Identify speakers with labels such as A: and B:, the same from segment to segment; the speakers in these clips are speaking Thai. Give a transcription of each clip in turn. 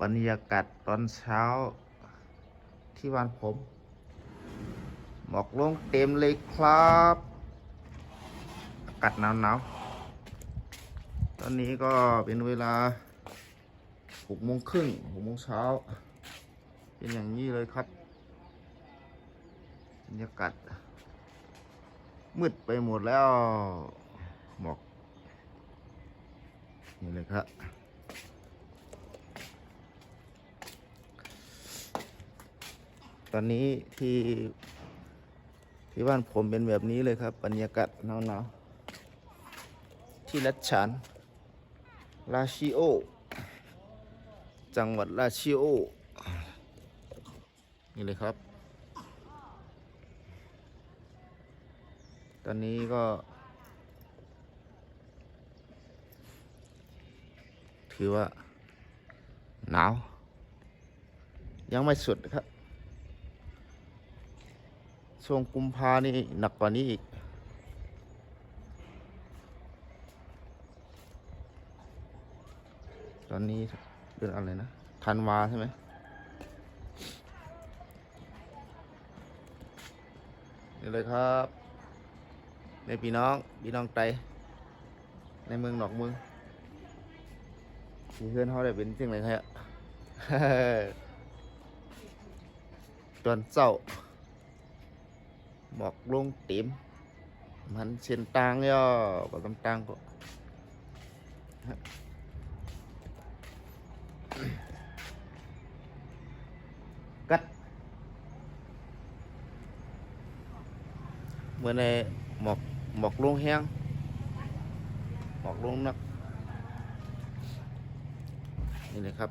A: บรรยากาศตอนเช้าที่บ้านผม หมอกลงเต็มเลยครับอากาศหนาวๆ ตอนนี้ก็เป็นเวลาหกโมงครึ่งหกโมงเช้า เป็นอย่างนี้เลยครับบรรยากาศมืดไปหมดแล้ว หมอก นี่เลยครับ ตอนนี้ที่ที่บ้านผมเป็นแบบนี้เลยครับ บรรยากาศหนาวๆที่รัชฉานลาชิโอ จังหวัดลาชิโอ นี่เลยครับ ตอนนี้ก็ ถือว่า หนาว ยังไม่สุดครับ ช่วงกุมภานี่หนักกว่านี้อีก ตอนนี้เดือนอะไรนะธันวาใช่ไหมนี่เลยครับในพี่น้องพี่น้องไตในเมืองนอกเมืองมีเพื่อนเขาได้เป็นสิ่งไรครับตอนเจ้า หมอกลงเต็มมันเส้นตางย่อก็ต้องตางก็กัดเมื่อในหมอกหมอกลงแห้งหมอกลงนัก นี่เลยครับ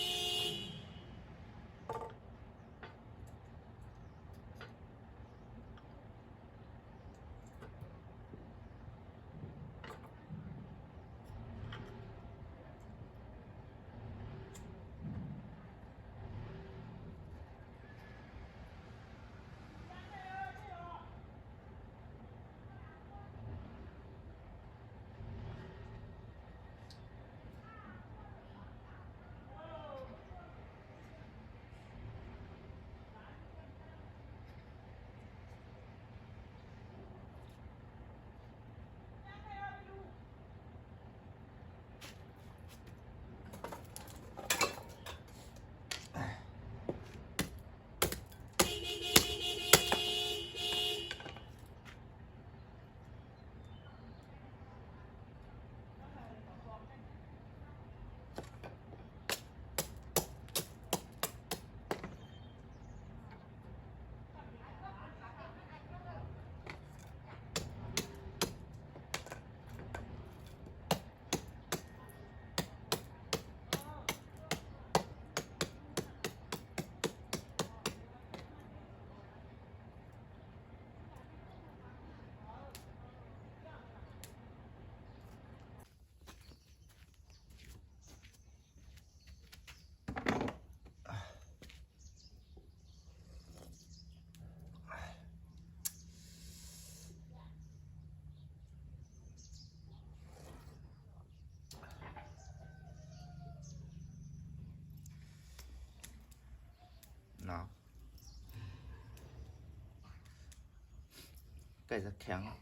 A: ใกล้จะแข็งแล้ว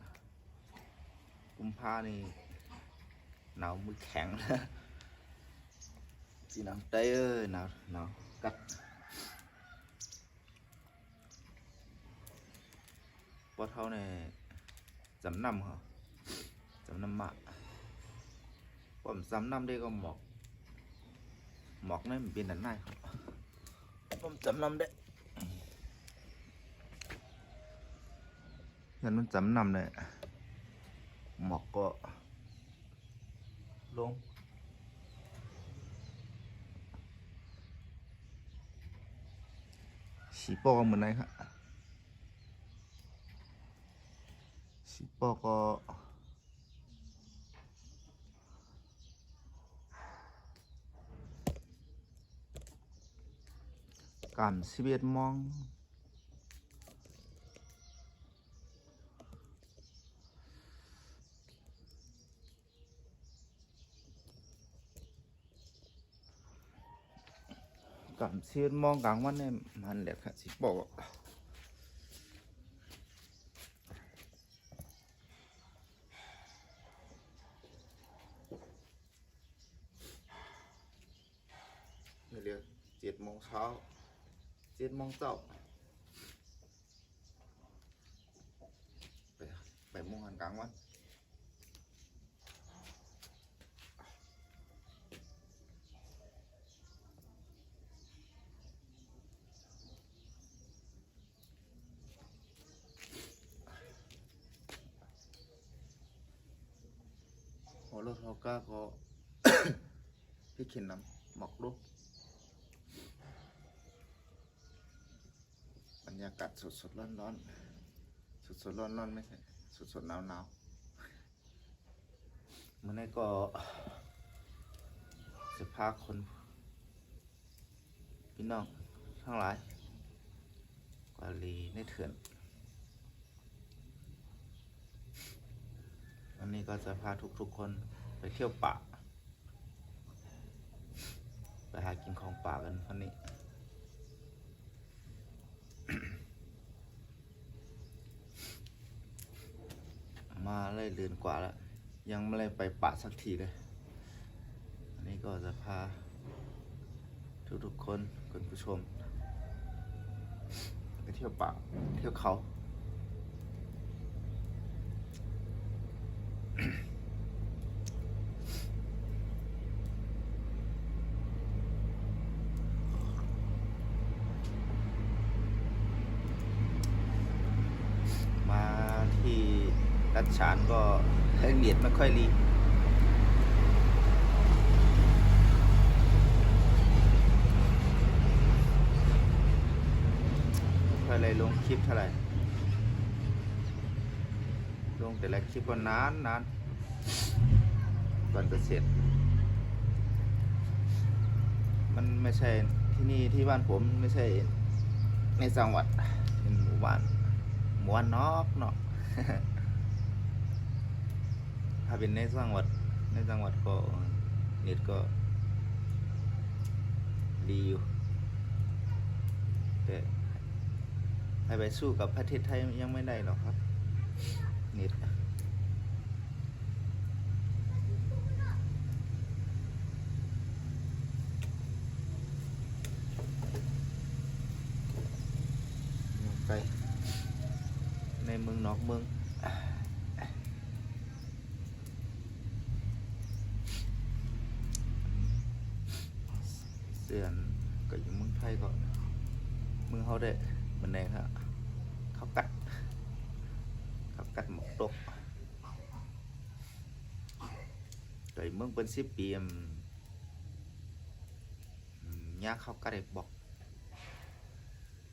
A: กุมภานี่หนาวมือแข็งแล้วพี่น้องเต้ยเอ้ยหนาวหนาวกัดปวดเท้าเนี่ยจำนำเหรอจำนำมะผมจำนำได้ก็หมอก หมอกนี่มันเป็นอันไหนครับผมจำนำได้ เงินมันจำนำเลยหมอกก็ลงสีปอเหมือนไหนครับสีปอก็กันสิบเอ็ดมอง กันสิบเอ็ดโมองกลางวันเนี่ยมันแหละครับสีปอเรียกเจ็ดโมงเช้าเจ็ดโมงเจ้าไปไปโมงหันกลางวัน หัวรถเขาก้าก็พี่เข็นน้ำหมอกลูกบรรยากาศสดสดร้อนร้อนสดสดร้อนร้อนไม่ใช่สดสดหนาวหนาวมื่อนี้ก็จะพาคนพี่น้องทั้งหลายกวาลีในเถื่อน วันนี้ก็จะพาทุกๆคนไปเที่ยวป่า ไปหากินของป่ากันวันนี้ มาเลยเดือนกว่าแล้ว ยังไม่ได้ไปป่าสักทีเลย อันนี้ก็จะพาทุกๆคนคุณผู้ชม ไปเที่ยวป่าเที่ยวเขามาที่รัช ฉานก็เนียดไม่ค่อยรีไม่ค่อยอะไรลงคลิปเท่าไหร่ ลงแต่ละคลิปก็นานนานก่อนจะเสร็จ มันไม่ใช่ที่นี่ที่บ้านผมไม่ใช่ในจังหวัดเป็นหมู่บ้านหมู่บ้านนอกเนาะ ถ้าเป็นในจังหวัดในจังหวัดก็เน็ตก็ ดีอยู่ แต่ให้ไปสู้กับประเทศไทยยังไม่ได้หรอกครับ เน็ตไป ในเมืองนอกเมือง เสื่อนก็อยู่เมืองไทยก่อน เมืองเขาได้มันไหนครับเขากัดเขากัดหมกตกก็อยู่เมืองเป็นสิบปีมอืมยากเขากัดได้บอก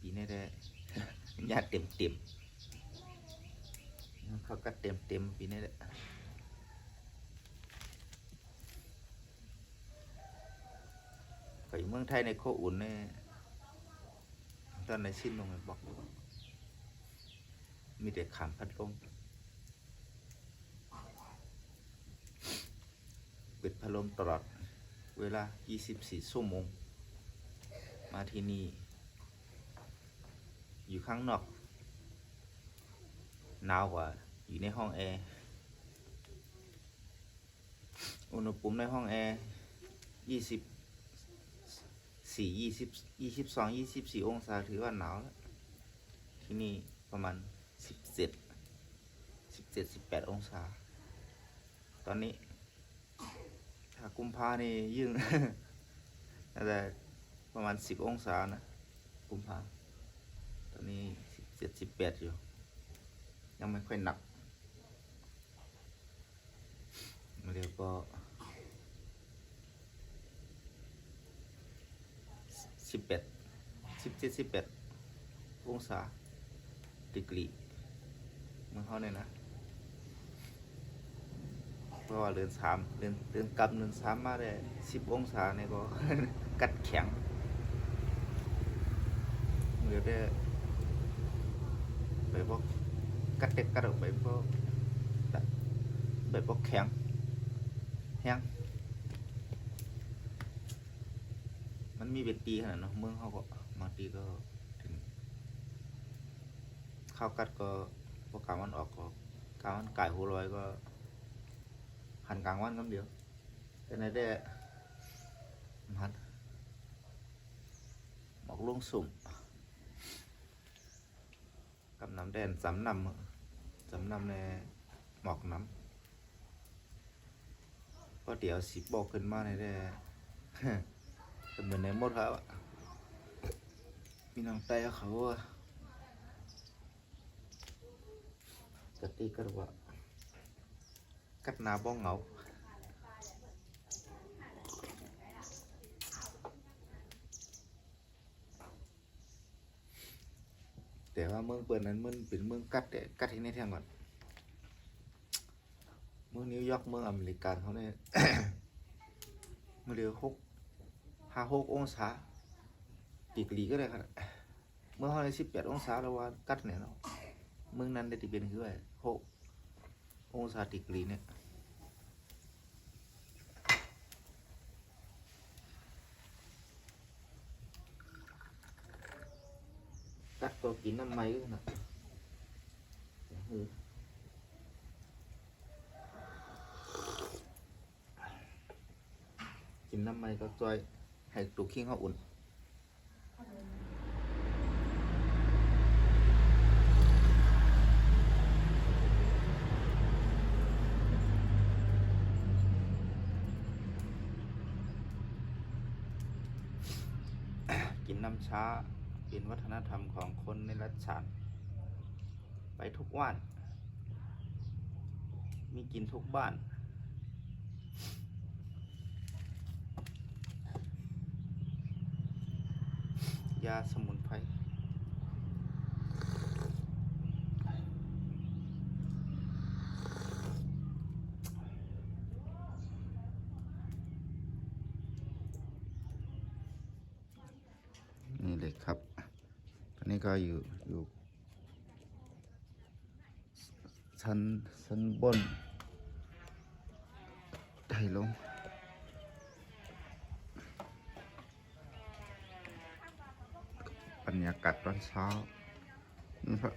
A: ปีนี้ได้ยากเต็มเต็มเขากัดเต็มเต็มปีนี้แหละก็อยู่เมืองไทยในโคอุ่นเนี่ย ตอนในสิ้นลงเลยบอก มีแต่ขามพัดลมปิดพัดลมตลอด เวลา 24 ชั่วโมง มาที่นี่ อยู่ข้างนอก หนาวกว่า อยู่ในห้องแอร์ อุณหภูมิในห้องแอร์ 20 สี่ยี่สิบยี่สิบสองยี่สิบสี่องศาถือว่าหนาวแล้วที่นี่ประมาณสิบเจ็ดสิบเจ็ดสิบแปดองศา ตอนนี้ ถ้ากุมภานี่ยิ่งน่าจะประมาณสิบองศานะกุมภาตอนนี้สิบเจ็ดสิบแปดอยู่ ยังไม่ค่อยหนักเดี๋ยวก็ สิบแปดสิบเจ็ดสิบแปดองศาดีกรีมืองเขาเนี่ยนะเพราะว่าเรือนสามเรือนเรือนกำเรือนสามมาได้สิบองศาเนี่ยก็กัดแข็งเดี๋ยวได้ไปบอกกัดเด็กกัดออกไปเพราะแบบบอกแข็งแห้ง มันมีเป็นตีขนาดเนาะเมืองเขาก็บางทีก็ถึงข้าวกัดก็พอกลางวันออกก็กลางวันไก่หัวลอยก็หันกลางวันคำเดียว แต่ในได้มันหมอกลุงสุ่มกับน้ำแดนสำนำสำนำในหมอกน้ำก็เดี๋ยวสิบอกขึ้นมาในได้ เป็นเหมือนในหมดครับมีน้องไตเขาอะกติกระว่ากัดนาบ้องเหงาแต่ว่าเมืองเปิดนั้นมันเป็นเมืองกัดแต่กัดที่นี่แทงก่อนเมืองนิวยอร์กเมืองอเมริกันเขาเนี่ยมันเหลือหก ห้าหกองศาดีกรีก็ได้ครับเมื่อเขาในสิบแปดองศาแล้วว่ากัดเนี่ยเนาะเมืองนั้นได้ที่เป็นคือว่าหกองศาดีกรีเนี่ยกัดก็กินน้ำไม้ก็นะอือกินน้ำไม้ก็จอย ให้ตูคิงเขาอุ่นกินน้ำช้าเป็นวัฒนธรรมของคนในรัชฉานไปทุกวัน มีกินทุกบ้าน ยาสมุนไพรนี่เลยครับตอนนี้ก็อยู่อยู่ชั้นชั้นบนไถลง บรรยากาศต อนเช้าพระ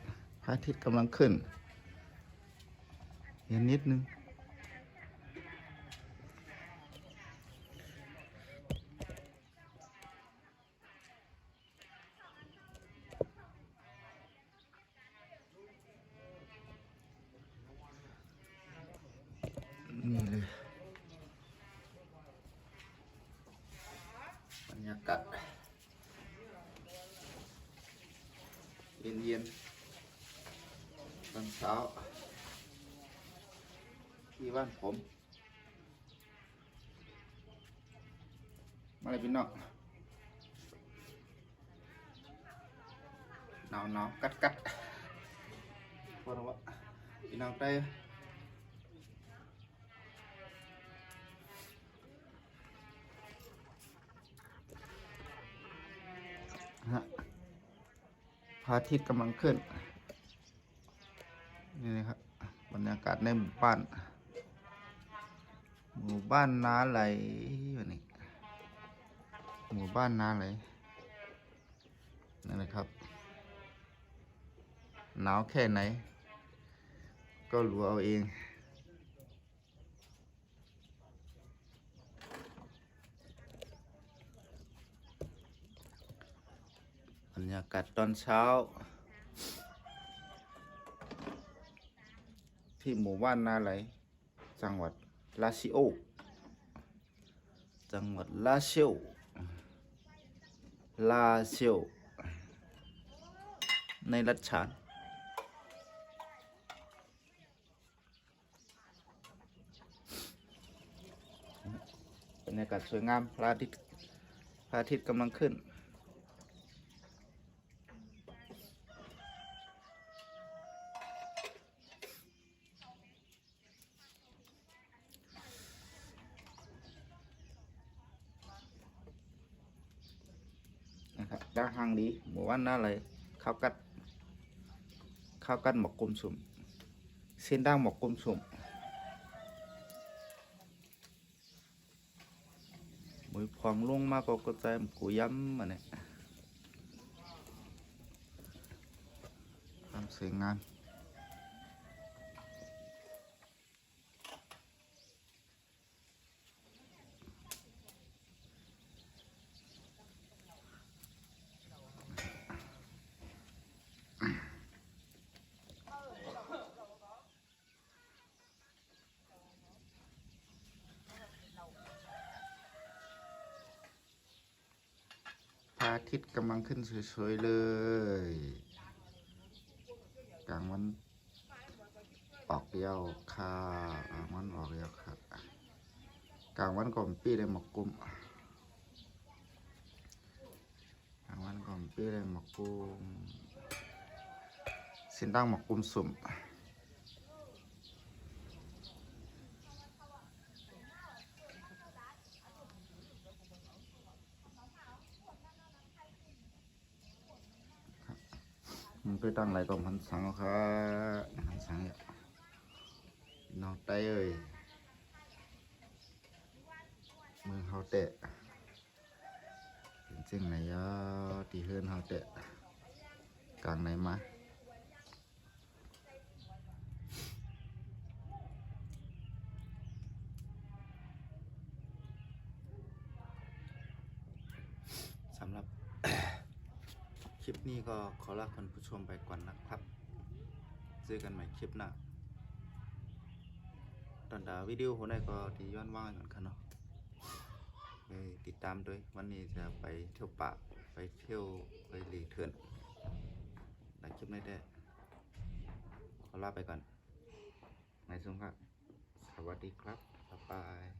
A: พระอาทิตย์กำลังขึ้นเย็นนิดนึง นี่เลยบรรยากาศเย็นเย็นๆตอนเช้า ที่บ้านผม มาเลยพี่น้องหนาวหนาวกัดกัดพอแล้ววะพี่น้องไปฮะพระอาทิตย์กำลังขึ้น นี่นะครับบรรยากาศในหมู่บ้าน หมู่บ้านนาไหลวันนี้หมู่บ้านนาไหลนั่นแหละครับ หนาวแค่ไหน ก็รู้เอาเอง บรรยากาศตอนเช้า ที่หมู่บ้านนาไหล จังหวัด ลาซิโอ จังหวัดลาซิโอลาซิโอในรัชฉานบรรยากาศสวยงามพระอาทิตย์พระอาทิตย์กำลังขึ้น นะครับด้าหางดีหมู่บ้านหน้าเลยข้าวกัดข้าวกัดหมกกลมสุ่มเส้นด่างหมกกลมสุ่มมือพองลงมากกว่าก็ใจมกูย้ำมาเนี่ยความสวยงาม พระ อาทิตย์กำลังขึ้นสวยๆเลย กลางวันออกเดียวค่ะกลางวันออกเดียวค่ะกลางวันก่อนปีเลยหมกกุ้มกลางวันก่อนปีเลยหมกกุ้มสินดังหมกกุ้มสุ่ม มันไปตั้งไรก่อนพันสังครับพันสังเนี่ยน้องไตเอ้ย มือเขาเตะเป็นจริงไหนยะที่เฮือนเขาเตะกลางไหนมาสำหรับ ค ลิปนี้ก็ขอลาคุณผู้ชมไปก่อนนะครับเจอกันใหม่คลิปหน้าตอนดาวิดีโอหัวไหนก็ที่ย้อนว่างกันค่ะเนาะไปติดตามด้วยวันนี้จะไปเที่ยวป่าไปเที่ยวไปหลีเถื่อนได้คลิปไม่ได้ขอลาไปก่อนในสุงครับสวัสดีครับบ๊ายบาย